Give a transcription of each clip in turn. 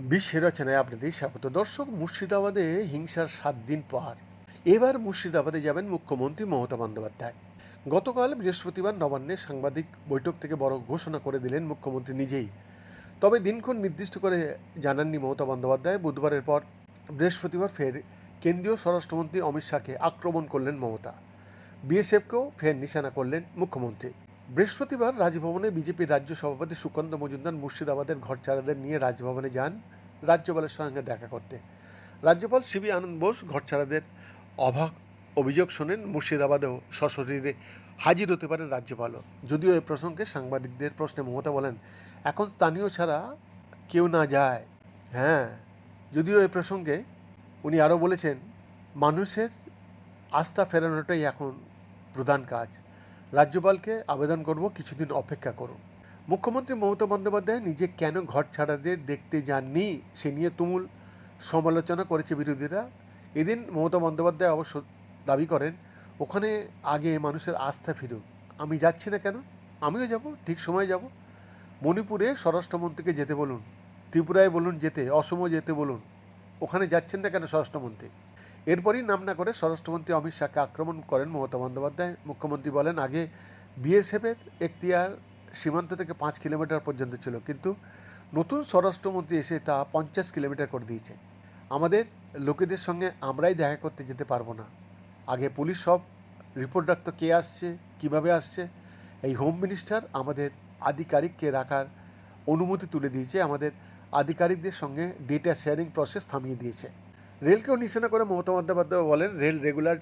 বিশ্বের রচনায় আপনাদের স্বাগত। দর্শক, মুর্শিদাবাদে হিংসার সাত দিন পার। এবার মুর্শিদাবাদে যাবেন মুখ্যমন্ত্রী মমতা বন্দ্যোপাধ্যায়। গতকাল বৃহস্পতিবার নবান্নে সাংবাদিক বৈঠক থেকে বড় ঘোষণা করে দিলেন মুখ্যমন্ত্রী নিজেই। তবে দিনক্ষণ নির্দিষ্ট করে জানাননি মমতা বন্দ্যোপাধ্যায়। বুধবারের পর বৃহস্পতিবার ফের কেন্দ্রীয় স্বরাষ্ট্রমন্ত্রী অমিত শাহকে আক্রমণ করলেন মমতা। বিএসএফকেও ফের নিশানা করলেন মুখ্যমন্ত্রী। বৃহস্পতিবার রাজভবনে বিজেপির রাজ্য সভাপতি সুকান্ত মজুমদার মুর্শিদাবাদের ঘরছাড়াদের নিয়ে রাজভবনে যান রাজ্যপালের সঙ্গে দেখা করতে। রাজ্যপাল সিবি আনন্দ বোস ঘরছাড়াদের অবাক অভিযোগ শোনেন মুর্শিদাবাদেও সশরীরে হাজির হতে পারেন রাজ্যপালও। যদিও এ প্রসঙ্গে সাংবাদিকদের প্রশ্নে মমতা বলেন, এখন স্থানীয় ছাড়া কেউ না যায়। হ্যাঁ যদিও এ প্রসঙ্গে উনি আরও বলেছেন, মানুষের আস্থা ফেরানোটাই এখন প্রধান কাজ। রাজ্যপালকে আবেদন করব, কিছুদিন অপেক্ষা করুন। মুখ্যমন্ত্রী মমতা বন্দ্যোপাধ্যায় নিজে কেন ঘর ছাড়াদের দেখতে যাননি, সে নিয়ে তুমুল সমালোচনা করেছে বিরোধীরা। এদিন মমতা বন্দ্যোপাধ্যায় অবশ্য দাবি করেন, ওখানে আগে মানুষের আস্থা ফিরুক। আমি যাচ্ছি না কেন? আমিও যাব, ঠিক সময় যাব। মণিপুরে স্বরাষ্ট্রমন্ত্রীকে যেতে বলুন, ত্রিপুরায় বলুন যেতে, অসমও যেতে বলুন। ওখানে যাচ্ছেন না কেন স্বরাষ্ট্রমন্ত্রী? এরপরই নাম না করে স্বরাষ্ট্রমন্ত্রী অমিত শাহকে আক্রমণ করেন মমতা বন্দ্যোপাধ্যায়। মুখ্যমন্ত্রী বলেন, আগে বিএসএফের এখতিয়ার সীমান্ত থেকে পাঁচ কিলোমিটার পর্যন্ত ছিল, কিন্তু নতুন স্বরাষ্ট্রমন্ত্রী এসে তা পঞ্চাশ কিলোমিটার করে দিয়েছে। আমাদের লোকেদের সঙ্গে আমরাই দেখা করতে যেতে পারব না। আগে পুলিশ সব রিপোর্ট রাখতো, কে আসছে, কীভাবে আসছে। এই হোম মিনিস্টার আমাদের আধিকারিককে রাখার অনুমতি তুলে দিয়েছে। আমাদের আধিকারিকদের সঙ্গে ডেটা শেয়ারিং প্রসেস থামিয়ে দিয়েছে। রেলকেও নিশানা করে মমতা বন্দ্যোপাধ্যায় বলেন, রেল রেগুলার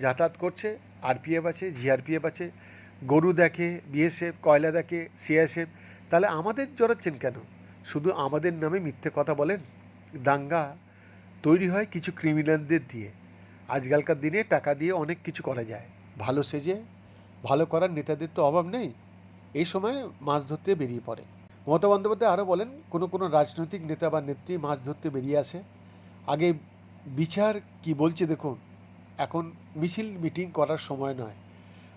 যাতায়াত করছে, আরপিএফ আছে, জিআরপিএফ আছে, গরু দেখে, বিএসএফ, কয়লা দেখে, সিএসএফ, তাহলে আমাদের জড়াচ্ছেন কেন? শুধু আমাদের নামে মিথ্যে কথা বলেন? দাঙ্গা তৈরি হয় কিছু ক্রিমিনালদের দিয়ে। আজকালকার দিনে টাকা দিয়ে অনেক কিছু করা যায়। ভালো সেজে, ভালো করার নেতাদের তো অভাব নেই। এই সময় মাছ ধরতে বেরিয়ে পড়ে। মমতা বন্দ্যোপাধ্যায় আরও বলেন, কোনো কোনো রাজনৈতিক নেতা বা নেত্রী মাছ ধরতে বেরিয়ে আসে। আগে বিচার কি বলছে দেখুন, এখন মিছিল মিটিং করার সময় নয়।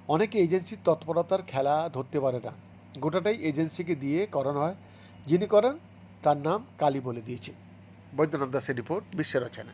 অনেকে এজেন্সির তৎপরতার খেলা ধরতে পারে না। গোটাটাই এজেন্সিকে দিয়ে করানো হয়। যিনি করেন, তার নাম কালী বলে দিয়েছে। বৈদ্যনাথ দাসের রিপোর্ট, বিশ্বের রচনা